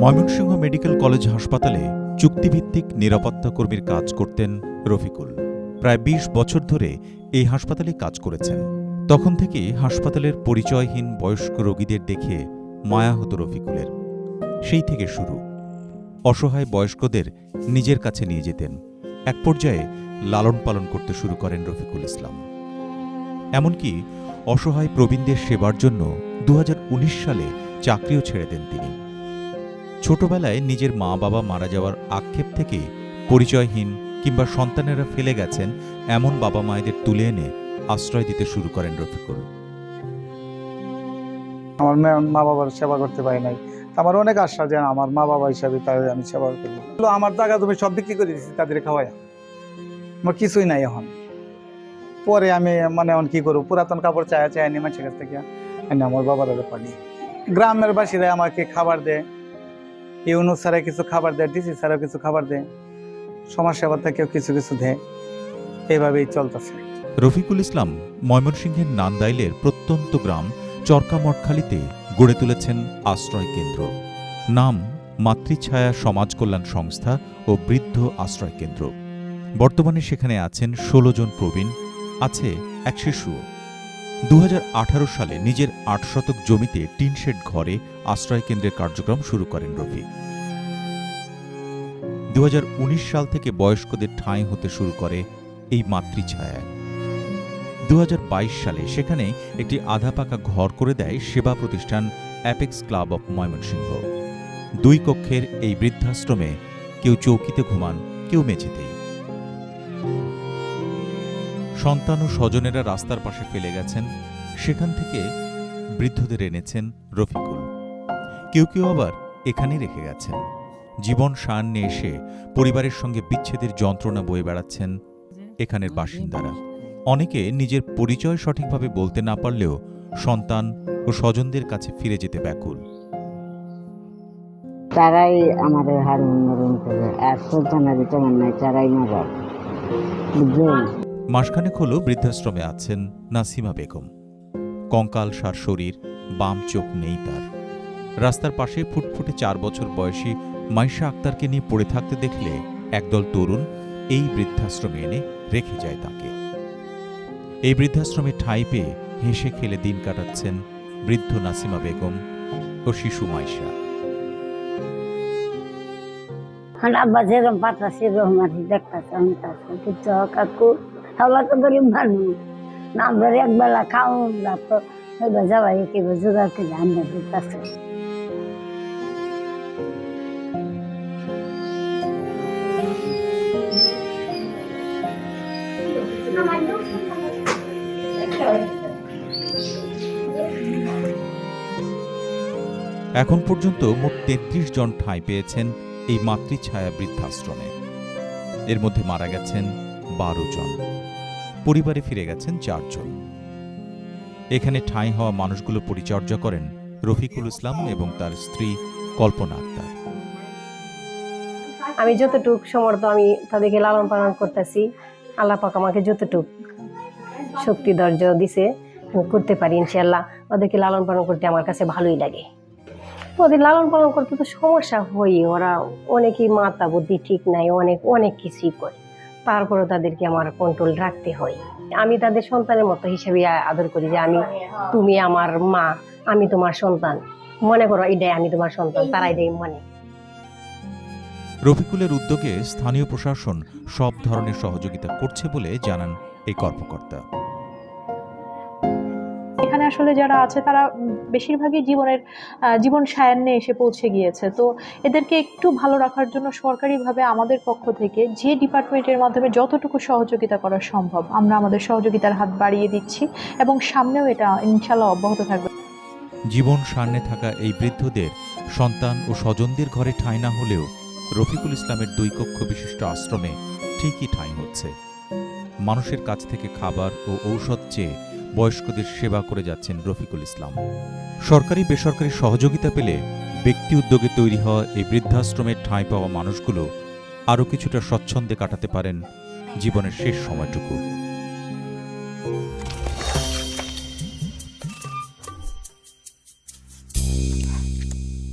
Mymensingh medical college হাসপাতালে চুক্তিভিত্তিক নিরাপত্তা কর্মীর কাজ করতেন রফিকুল। প্রায় ২০ বছর ধরে এই হাসপাতালে কাজ করেছেন। তখন থেকেই হাসপাতালের পরিচয়হীন বয়স্ক রোগীদের দেখে মায়া হতো রফিকুলের। সেই থেকে শুরু। অসহায় বয়স্কদের নিজের কাছে নিয়ে যেতেন। এক পর্যায়ে লালন পালন করতে শুরু করেন রফিকুল ইসলাম। এমনকি অসহায় প্রবীণদের সেবার জন্য দু হাজার উনিশ সালে চাকরিও ছেড়ে দেন তিনি। ছোটবেলায় নিজের মা বাবা মারা যাওয়ার আক্ষেপ থেকে পরিচয়হীন কিংবা সন্তানেরা ফেলে গেছেন এমন বাবা মায়েদের তুলে এনে আশ্রয় দিতে শুরু করেন রফিকুল। আমার মা- বাবার সেবা করতে পারি নাই। আমার অনেক আশা যে আমার মা বাবা হিসাবে তাদের আমি সেবা করব। আমার জায়গা তুমি সব বিক্রি করে দিচ্ছি তাদের খাওয়াই আমার কিছুই নাই এখন। পরে আমি মানে এখন কি করব? পুরাতন কাপড় চায় চায় নিয়ে মানুষের কাছ থেকে আমার বাবার পানি। গ্রামের বাসীরা আমাকে খাবার দেয়। ইউনুস স্যারে কিছু খাবার দেয়, ডিসি স্যারও কিছু খাবার দেয় সমাজ সেবা থেকেও কিছু কিছু দেয় এইভাবেই চলতেছে। রফিকুল ইসলাম ময়মনসিংহের নান্দাইলের প্রত্যন্ত গ্রাম চরকামঠখালিতে গড়ে তুলেছেন আশ্রয় কেন্দ্র নাম মাতৃছায়া সমাজ কল্যাণ সংস্থা ও বৃদ্ধ আশ্রয় কেন্দ্র বর্তমানে সেখানে আছেন ষোলো জন প্রবীণ, আছে এক শিশুও। দু হাজার আঠারো সালে নিজের আট শতক জমিতে টিনশেড ঘরে আশ্রয় কেন্দ্রের কার্যক্রম শুরু করেন রফি। দু হাজার উনিশ সাল থেকে বয়স্কদের ঠাঁই হতে শুরু করে এই মাতৃছায়ায় দু সালে সেখানে একটি আধা পাকা ঘর করে দেয় সেবা প্রতিষ্ঠান অ্যাপেক্স ক্লাব অফ ময়মনসিংহ। দুই কক্ষের এই বৃদ্ধাশ্রমে কেউ চৌকিতে ঘুমান, কেউ মেঝেতেই। সন্তান ও স্বজনেরা রাস্তার পাশে ফেলে গেছেন। সেখান থেকে বৃদ্ধদের এনেছেন রফিকুল। কেউ কেউ আবার এখানেই রেখে গেছেন। জীবন সান্নে এসে পরিবারের সঙ্গে বিচ্ছেদের যন্ত্রণা বয়ে বেড়াচ্ছেন এখানের বাসিন্দারা। অনেকে নিজের পরিচয় সঠিকভাবে বলতে না পারলেও সন্তান ও স্বজনদের কাছে ফিরে যেতে ব্যাকুল। তারাই আমাদের হার মনোরম করে। আর সুলতানের তেমন নাই, তারাই মরম বুঝলেন? মাসখানেক হল বৃদ্ধাশ্রমে আছেন নাসিমা বেগম। কঙ্কাল, সার শরীর, বাম চোখ নেই তার। রাস্তার পাশে ফুটফুটে চার বছর বয়সী মাইশা আক্তারকে নিয়ে পড়ে থাকতে দেখলে একদল তরুণ এই বৃদ্ধাশ্রমে এনে রেখে যায় তাকে। এই বৃদ্ধাশ্রমে ঠাঁই পেয়ে হেসে খেলে দিন কাটাচ্ছেন বৃদ্ধ নাসিমা বেগম ও শিশু মাইশা। আব্বা যেরকম পাতা সেরকম আর দেখতেছে আমি তাছে বুঝছ কাকু হাওলা তো গরিব মানুষ। না ধরে খাও না তো এবার এখন পর্যন্ত মোট তেত্রিশ জন ঠাঁই পেয়েছেন এই মাতৃছায়া বৃদ্ধাশ্রমে। এর মধ্যে মারা গেছেন বারো জন। পরিবারে ফিরে গেছেন চারজন। এখানে ঠাঁই হওয়া মানুষগুলো পরিচর্যা করেন রফিকুল ইসলাম এবং তার স্ত্রী কল্পনা আক্তার। আমি যতটুক সমর্থ আমি তাদেরকে লালন পালন করতেছি, আল্লাহ পাক আমাকে যতটুক শক্তি, ধৈর্য দিছে করতে পারি ইনশাল্লাহ ওদেরকে লালন পালন করতে আমার কাছে ভালোই লাগে। ওদের লালন পালন করতে তো সমস্যা হই ওরা অনেকেই মাতা বুদ্ধি ঠিক নাই, অনেক অনেক কিছুই করে। তারপরেও তাদেরকে আমার কন্ট্রোল রাখতে হয়। আমি তাদের সন্তানের মতো হিসেবে আদর করি যে আমি, তুমি আমার মা, আমি তোমার সন্তান। মনে করো এটাই আমি তোমার সন্তান তারা এটাই মনে। রফিকুলের উদ্যোগে স্থানীয় প্রশাসন সব ধরনের সহযোগিতা করছে বলে জানান এই কর্মকর্তা। এখানে আসলে যারা আছে, তারা বেশিরভাগই জীবনের জীবন সায়ান্নে এসে পৌঁছে গিয়েছে। তো এদেরকে একটু ভালো রাখার জন্য সরকারিভাবে আমাদের পক্ষ থেকে যে ডিপার্টমেন্টের মাধ্যমে যতটুকু সহযোগিতা করা সম্ভব, আমরা আমাদের সহযোগিতার হাত বাড়িয়ে দিচ্ছি এবং সামনেও এটা ইনশাল্লাহ অব্যাহত থাকবে। জীবন সামনে থাকা এই বৃদ্ধদের সন্তান ও স্বজনদের ঘরে ঠাঁই না হলেও রফিকুল ইসলামের দুই কক্ষ বিশিষ্ট আশ্রমে ঠিকই ঠাঁই হচ্ছে। মানুষের কাছ থেকে খাবার ও ঔষধ চেয়ে বয়স্কদের সেবা করে যাচ্ছেন রফিকুল ইসলাম। সরকারি বেসরকারি সহযোগিতা পেলে ব্যক্তি উদ্যোগে তৈরি হওয়া এই বৃদ্ধাশ্রমে ঠাঁই পাওয়া মানুষগুলো আরও কিছুটা স্বচ্ছন্দে কাটাতে পারেন জীবনের শেষ সময়টুকু।